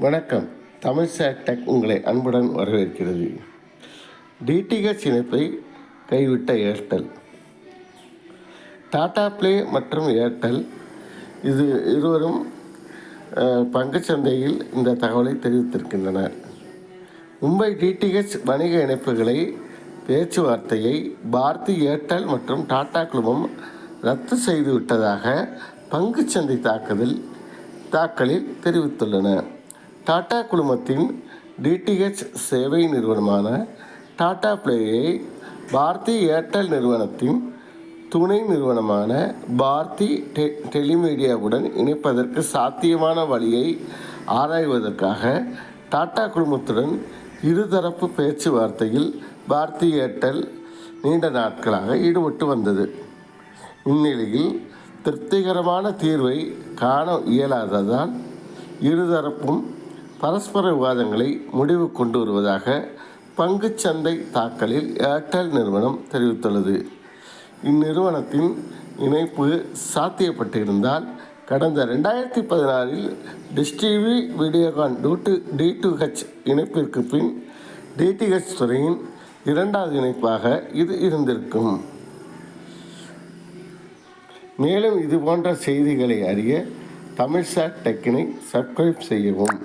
வணக்கம். Tamil chat tech உங்களை அன்புடன் வரவேற்கிறது. டிடிஹெச் இணைப்பை கைவிட்ட ஏர்டெல். டாடா ப்ளே மற்றும் ஏர்டெல். இது இருவரும் பங்குச்சந்தையில் சந்தையில் இந்த தகவலை தெரிவித்திருக்கின்றனர் மும்பை டிடிஹெச் வணிக இணைப்புகளை பேச்சுவார்த்தையை பாரதி ஏர்டெல் மற்றும் டாடா குழுமம் ரத்து செய்துவிட்டதாக பங்குச்சந்தை தாக்குதல் தாக்கலில் தெரிவித்துள்ளன. டாடா குழுமத்தின் டிடிஹெச் சேவை நிறுவனமான டாடா பிளேயை பாரதி ஏர்டெல் நிறுவனத்தின் துணை நிறுவனமான பாரதி டெ டெலிமீடியாவுடன் இணைப்பதற்கு சாத்தியமான வழியை ஆராய்வதற்காக டாடா குழுமத்துடன் இருதரப்பு பேச்சுவார்த்தையில் பாரதி ஏர்டெல் நீண்ட நாட்களாக ஈடுபட்டு வந்தது. இந்நிலையில் திருப்திகரமான தீர்வை காண இயலாததால் இருதரப்பும் பரஸ்பர விவாதங்களை முடிவு கொண்டு வருவதாக பங்குச்சந்தை தாக்கலில் ஏர்டெல் நிறுவனம் தெரிவித்துள்ளது. இந்நிறுவனத்தின் இணைப்பு சாத்தியப்பட்டிருந்தால் கடந்த ரெண்டாயிரத்தி பதினாறில் dish TV Videocon two to D to H இணைப்பிற்கு பின் டிடிஹெச் துறையின் இரண்டாவது இணைப்பாக இது இருந்திருக்கும். மேலும் இதுபோன்ற செய்திகளை அறிய தமிழ்சாட் டெக்கினை சப்ஸ்கிரைப் செய்யவும்.